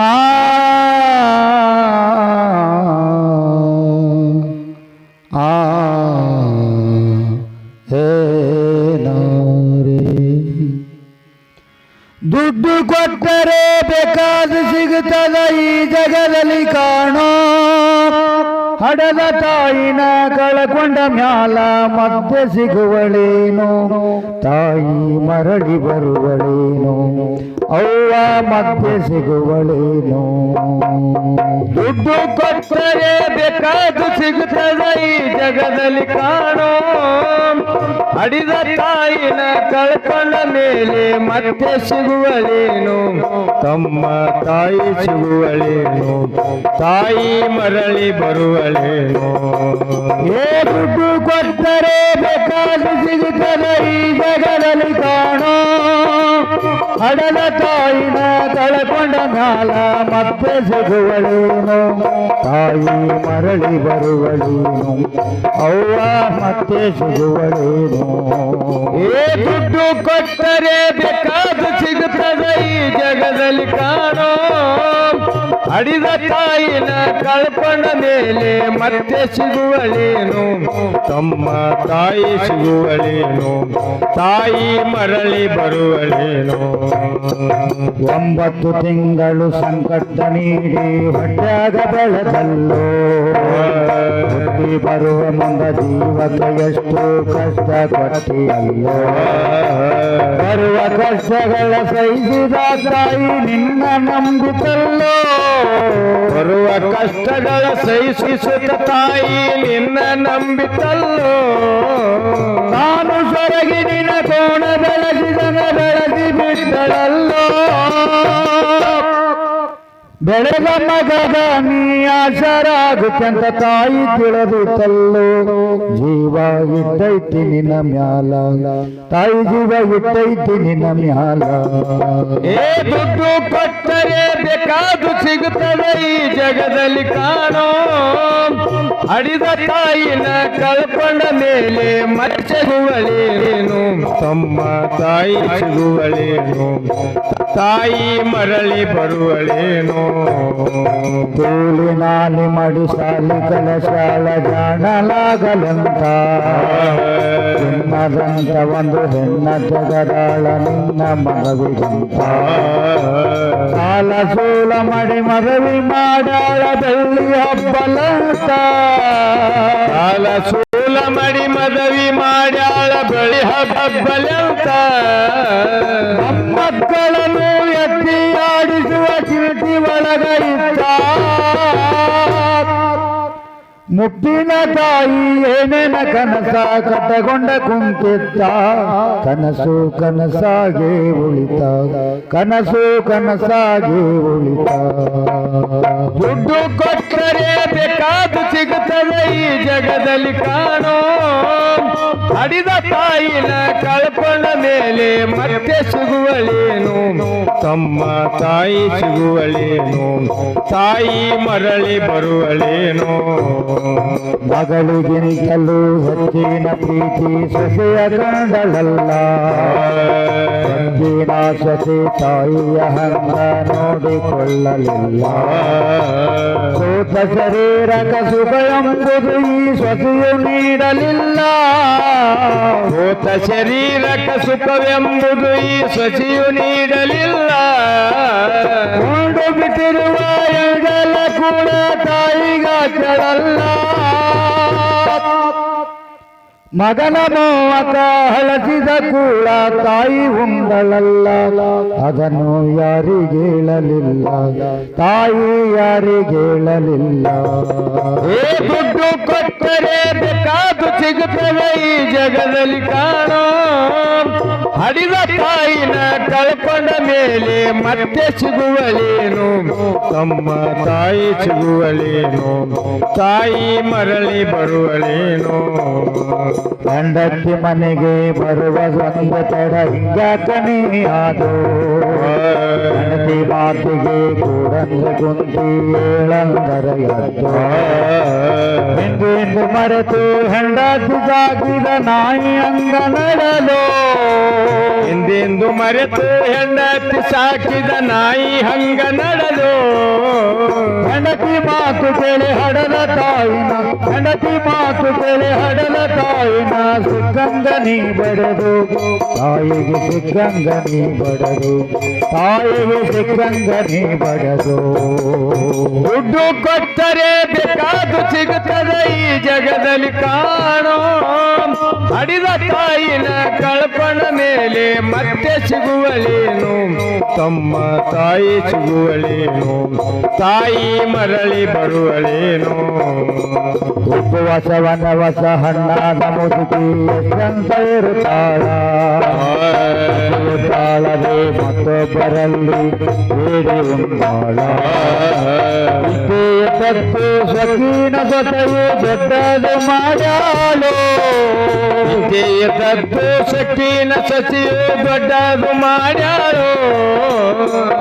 ಆ ದುಡ್ಡು ಕೊಟ್ಟರೆ ಬೇಕಾದ ಸಿಗುತ್ತದ ಈ ಜಗದಲ್ಲಿ ಕಾಣೋ ಹಡದ ತಾಯಿನ ಕಳಕೊಂಡ ಮ್ಯಾಲ ಮತ್ತೆ ಸಿಗುವಳೇನು? ತಾಯಿ ಮರಳಿ ಬರುವಳೇನು? ಅವ್ವ ಮತ್ತೆ ಸಿಗುವಳೇನು? ದುಡ್ಡು ಕೊಟ್ಟರೆ ಬೇಕಾದ ಸಿಗುತ್ತದೆ ಈ ಜಗದಲ್ಲಿ ಕಾಣೋ ಅಡಿದ ತಾಯಿನ ಕಳ್ಕೊಂಡ ಮೇಲೆ ಮತ್ತೆ ಸಿಗುವಳೇನು? ತಮ್ಮ ತಾಯಿ ಸಿಗುವಳೇನು? ತಾಯಿ ಮರಳಿ ಬರುವಳೇನು? ಏ ದುಡ್ಡು ಕೊಟ್ಟರೆ ಬೇಕಾದ ಸಿಗುತ್ತದೆ, ಈ ಜಗದಲ್ಲಿ ಕಾಣೋ ಹಡದ ತಾಯಿನ ಕಳಕೊಂಡ ಮ್ಯಾಲ ಮತ್ತೆ ಸಿಗುವಳೇನು ತಾಯಿ ಮರಳಿ ಬರುವಳೇನು ಅವ್ವ ಮತ್ತೆ ಸಿಗುವಳೇನು ಏ ದುಡ್ಡು ಕೊಟ್ಟರೆ ಬೇಕಾದ ಸಿಗುತ್ತದೆ ಈ ಜಗದಲ್ಲಿ ಕಾಣೋ ಅಡಿದ ತಾಯಿನ ಕಳ್ಕೊಂಡ ಮೇಲೆ ಮತ್ತೆ ಸಿಗುವಳೇನು? ತಮ್ಮ ತಾಯಿ ಸಿಗುವಳೇನು? ತಾಯಿ ಮರಳಿ ಬರುವಳೇನು? ಒಂಬತ್ತು ತಿಂಗಳು ಸಂಕಟ ನೀಡಿ ಹೊಟ್ಟಾಗ ಬೆಳೆದಲ್ಲೋ? ಬರುವ ಮುಂದ ಜೀವಕ್ಕೆ ಎಷ್ಟು ಕಷ್ಟ ಕೊಟ್ಟಿಯಲ್ಲೋ? ಬರುವ ಕಷ್ಟಗಳ ಸಹಿಸಿದ ತಾಯಿ ನಿನ್ನ ನಂಬಿತಲ್ಲೋ? ಬರುವ ಕಷ್ಟಗಳ ಸಹಿಸುತ್ತ ತಾಯಿ ನಿನ್ನ ನಂಬಿತಲ್ಲೋ. ನಾನು ಸೊರಗಿ ನಿನ್ನ ಕೋಣ ಬೆಳಗಿದನ ಬೆಳಗಿ ಬಿಟ್ಟಳಲ್ಲೋ ಬೆಳೆದ ಮಗದ ನೀ ಆಸರಾಗುತ್ತಂತ ತಾಯಿ ತಿಳಿದಿತ್ತಲ್ಲೋ ಜೀವ ಇಟ್ಟೈತಿ ನಿನ್ನ ಮ್ಯಾಲ. ತಾಯಿ ಜೀವ ಇಟ್ಟೈತಿ ನಿನ್ನ ಮ್ಯಾಲ. ಏ ದುಡ್ಡು ಕೊಟ್ಟರೆ ಬೇಕಾದು ಸಿಗುತ್ತದೆ ಈ ಜಗದಲ್ಲಿ ಕಾಣೋ. ಅಡಿದ ತಾಯಿನ ಕಳ್ಕೊಂಡ ಮೇಲೆ ಮಚ್ಚಗುವಳೇನು? ತಮ್ಮ ತಾಯಿ ಸಿಗುವಳೇನು ತಾಯಿ ಮರಳಿ ಬರುವಳೇನು? ಕೂಲಿ ನಾಲಿ ಮಡಿ ಸಾಲಿ ಕಲಶಾಲ ಜಾಣಲಾಗಲಂತ ಚಿನ್ನದಂತ ಒಂದು ಹೆಣ್ಣ ಜಗದಾಳ ನಿನ್ನ ಮಗವಿಗಂತ. ಸಾಲ ಸೋಲ ಮಡಿ ಮದುವೆ ಮಾಡಾಳ ಬೆಳ್ಳಿ ಹಬ್ಬಲಂತ. ಸೂಲ ಮಡಿ ಮದವಿ ಮಾಡ್ಯಾಳ ಬಳಿ ಹಬ್ಬಲಂತ ಮಕ್ಕಳನ್ನು ಎತ್ತಿ ಆಡಿಸುವ ಚಿರಟಿ ಒಳಗ ಇದ್ದ. ಮುಪ್ಪಿನ ತಾಯಿ ಏನೇನ ಕನಸ ಕಟ್ಟಗೊಂಡ ಕುಂತಿದ್ದ. ಕನಸು ಕನಸಾಗೆ ಉಳಿತ. ಕನಸು ಕನಸಾಗೆ ಉಳಿತ. ದುಡ್ಡು ಕೊಟ್ಟರೆ ಬೇಕಾದ ಸಿಗುತ್ತದೆ ಈ ಜಗದಲ್ಲಿ ಕಾಣೋ. ಹಡಿದ ತಾಯಿನ ಕಳ್ಕೊಂಡ ಮೇಲೆ ಮತ್ತೆ ಸಿಗುವಳೇನು? ತಮ್ಮ ತಾಯಿ ಸಿಗುವಳೇನು? ತಾಯಿ ಮರಳಿ ಬರುವಳೇನು? ಮಗಳಿಗಿಂತಲೂ ಹೆಚ್ಚಿನ ಪ್ರೀತಿ ಸೊಸೆಯ ಕಂಡಳಲ್ಲ ಹೆಚ್ಚಿನ ಸೊಸೆ ತಾಯಿಯ ಹಂಗ ನೋಡಿಕೊಳ್ಳಲಿಲ್ಲ. ಸೋತ ಶರೀರಕ ಸುಖ ಎಂಬುದು ಈ ಸೊಸೆಯು ನೀಡಲಿಲ್ಲ ಭೂತ ಶರೀರಕ ಸುಖವೆಂಬುದು ಈ ಸಸಿಯು ನೀಡಲಿಲ್ಲ ಕೊಂಡು ಬಿಟ್ಟಿರುವ ಎಂದೆಲ್ಲ ಕೂಡ ತಾಯಿಗ ಕೆಳಲ್ಲ ಮಗನ ಮೋವಕ ಹಳಸಿದ ಕೂಡ ತಾಯಿ ಉಂಡಳಲ್ಲ ಅದನ್ನು ಯಾರಿಗೇಳಲಿಲ್ಲ. ತಾಯಿ ಯಾರಿಗೇಳಲಿಲ್ಲ. ದುಡ್ಡು ಕೊಟ್ಟರೆ ಬೇಕಾದು ಸಿಗುತ್ತವೆ ಈ ಜಗದಲ್ಲಿ ಕಾಣೋ. ಹಡಿದ ತಾಯಿನ ಕಳ್ಕೊಂಡ ಮೇಲೆ ಮತ್ತೆ ಸಿಗುವಲೇನು ತಮ್ಮ ತಾಯಿ ಸಿಗುವಲೇನು ತಾಯಿ ಮರಳಿ ಬರುವಳೇನು? ಹೆಂಡತಿ ಮನೆಗೆ ಬರುವ ಸ್ವಂತ ತಡ ಹಿಂಗಾಕನಿ ಆದು. ಹೆಂಡತಿ ಮಾತಿಗೆ ಕೂಡಂದ ಕುಂತಿ ಏಳಂದರ ಎದ್ದು. ಇಂದು ಇಂದು ಮರೆತು ಹೆಂಡತಿ ಸಾಕಿದ ನಾಯಿ ಅಂಗ ನಡೆದು. ಹಿಂದಿಂದು ಮರೆತು ಹೆಂಡತಿ ಸಾಕಿದ ನಾಯಿ ಹಂಗ ನಡೆದು. ಹೆಂಡತಿ ಮಾತು ಕೇಳಿ ಹಡಲ ತಾಯಿನ, ಹೆಂಡತಿ ಮಾತು ಕೇಳಿ ಹಡಲ ತಾಯಿನ ಸಿಕ್ಕಂಗ ನೀ ಬಡದು. ತಾಯಿಗೆ ಸಿಕ್ಕಂಗ ನೀ ಬಡದು. ತಾಯಿಗೆ ನೀ ಬಡದು. ದುಡ್ಡು ಕೊಟ್ಟರೆ ಬೇಕಾದು ಸಿಗುತ್ತದೆ ಈ ಜಗದಲ್ಲಿ ಕಾಣೋ. ಅಡಿದ ತಾಯಿನ ಕಳ್ಕೊಂಡ ಮೇಲೆ ಮತ್ತೆ ಸಿಗುವಳೇನು? ತಮ್ಮ ತಾಯಿ ಸಿಗುವಳೇನು? ತಾಯಿ ಮರಳಿ ಬರುವಳೇನು? ಉಪವಾಸ ವಸ ಹಣ್ಣಾದ ಮುದುಕಿ ಎಷ್ಟಂತ ಇರುತ್ತಾಳ. ತಾಳದೆ ಮತ್ತೊಬ್ಬರಲ್ಲಿ. ಬೇಡಿ ಉಂಟಾಳ ವಿದ್ಯೆಯ ತತ್ತು ಸಕೀನ ಸೊತೆಯು ದೊಡ್ಡದು ಮಾಡ್ಯಾಳು ವಿದ್ಯೆಯ ತದ್ದು ಸಖೀನ ಸಸಿಯು ದೊಡ್ಡದು ಮಾಡ್ಯಾಳು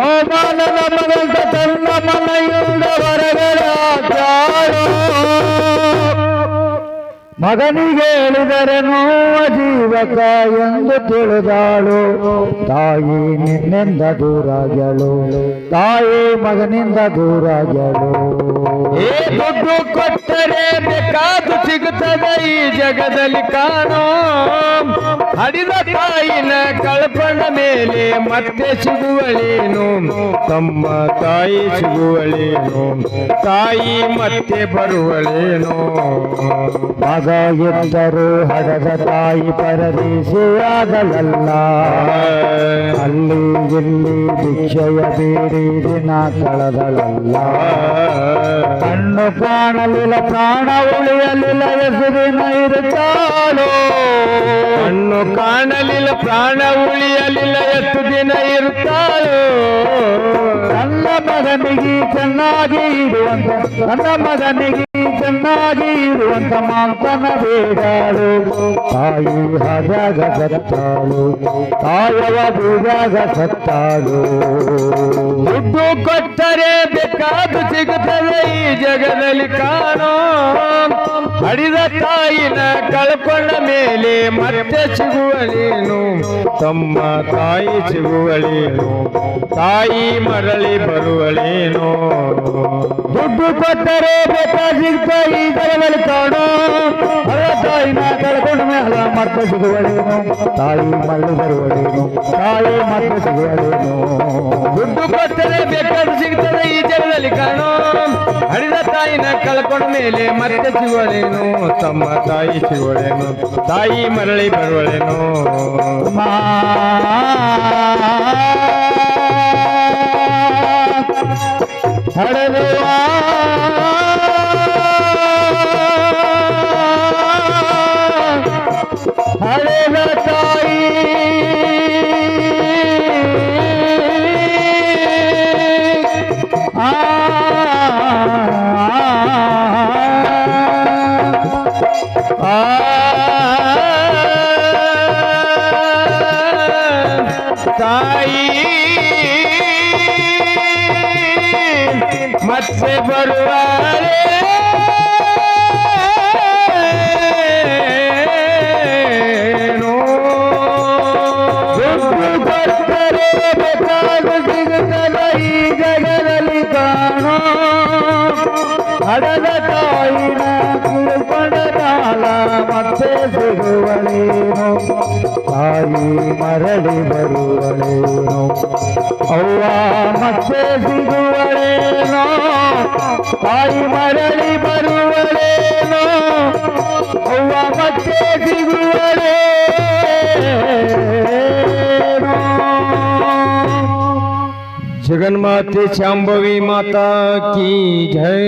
ಅವಮಾನದ ಮಗಂತ ತನ್ನ ಮನೆಯಿಂದ ಹೊರಗಡೆ ಹಾಕ್ಯಾಳು ಮಗನಿಗೆ ಹೇಳಿದರೆ ನೋವ ಜೀವಕ ಎಂದು ತಿಳಿದಾಳು. ತಾಯಿ ನಿನ್ನಿಂದ ದೂರಾಗಲು ತಾಯಿ ಮಗನಿಂದ ದೂರಾಗಲು ಏ ದುಡ್ಡು ಕೊಟ್ಟರೆ ಬೇಕಾದು ಸಿಗುತ್ತದೆ ಈ ಜಗದಲ್ಲಿ ಕಾಣೋ. ಹಡಿದ ತಾಯಿನ ಕಳ್ಕೊಂಡ ಮೇಲೆ ಮತ್ತೆ ಸಿಗುವಳೇನು? ತಮ್ಮ ತಾಯಿ ಸಿಗುವಳೇನು? ತಾಯಿ ಮತ್ತೆ ಬರುವಳೇನು? ಮಗ ಎದ್ದರು ಹಡದ ತಾಯಿ ಪರದೇಶಿಯಾಗಲಲ್ಲ. ಅಲ್ಲಿ ಇಲ್ಲಿ ಭಿಕ್ಷೆಯ ಬೇಡಿ ದಿನ ಕಳೆದಳಲ್ಲ. ಕಣ್ಣು ಕಾಣಲಿಲ್ಲ, ಪ್ರಾಣ ಉಳಿಯಲಿಲ್ಲ ಹೆಸರಿನ ದಿನ ಕಣ್ಣು ಕಾಣಲಿಲ್ಲ, ಪ್ರಾಣ ಉಳಿಯಲಿಲ್ಲ ಎಷ್ಟು ದಿನ ಇರುತ್ತಾಳೋ ನನ್ನ ಮಗನಿಗೆ ಚೆನ್ನಾಗಿ ಇರುವಂತ ನನ್ನ ಮಗನಿಗೆ ಚೆನ್ನಾಗಿ ಇರುವಂತ ಮಾಂತನ ಬೇಡಾಳು ತಾಯಿ ಹದಾಗ ಸತ್ತಾಳು ತಾಯವ ಬೀದಾಗ ಸತ್ತಾಳು ದುಡ್ಡು ಕೊಟ್ಟರೆ ಬೇಕಾದು ಸಿಗುತ್ತದೆ ಈ ಜಗದಲ್ಲಿ ಕಾಣೋ. ಹಡಿದ ತಾಯಿನ ಕಳ್ಕೊಂಡ ಮೇಲೆ ಮತ್ತೆ ಸಿಗುವಳೇನು? ತಮ್ಮ ತಾಯಿ ಸಿಗುವಳೇನು? ತಾಯಿ ಮರಳಿ ಬರುವಳೇನು? ದುಡ್ಡು ಕೊಟ್ಟರೆ ಬೇಕಾಗಿದ್ದ ಈ ಜಗದಲ್ಲಿ ಕಾಣೋ. ಹರ ತಾಯಿನ ಕಳ್ಕೊಂಡ ಮೇಲೆ ಮತ್ತೆ ಸಿಗುವಳೇನು? ತಾಯಿ ಮರಳಿ ಬರುವಳೇನು? ತಾಯಿ ಮತ್ತೆ ಸಿಗುವಳೇನು? ದುಡ್ಡು ಕೊಟ್ಟರೆ ಬೇಕಾದ್ರೂ ಸಿಗ್ತದೆ ಈ ಜಗದಲ್ಲಿ ಕಾಣೋ. ಹಡಿದ ತಾಯಿನ ಕಳ್ಕೊಂಡ ಮೇಲೆ ಮತ್ತೆ ಸಿಗೋಳೇನು ತಮ್ಮ ತಾಯಿ ಸಿಗೋಳೇನು ತಾಯಿ ಮರಳಿ ಬರುವಳೇನು? ಮಾ ಹಡಲುವ ಹಳೆದ ತಾಯಿ ಮತ್ತೆ ಬರುವಾಳೆ ದುಡ್ಡು ಕೊಟ್ಟರೆ ಬೇಕಾದ ಸಿಗುತ್ತದ ಈ ಜಗದಲ್ಲಿ ಕಾಣೋ ಹಡದ ತಾಯಿನ ತಾಯಿ ಮರಳಿ ಬರುವಳೇನು ಅವ್ವ ಮತ್ತೆ ಸಿಗುವಳೇನೋ ತಾಯಿ ಮರಳಿ ಬರುವಳೇನೋ ಅವ್ವ ಮತ್ತೆ ಸಿಗುವಳೇನೋ जगन्माते शाम्भवी माता की जय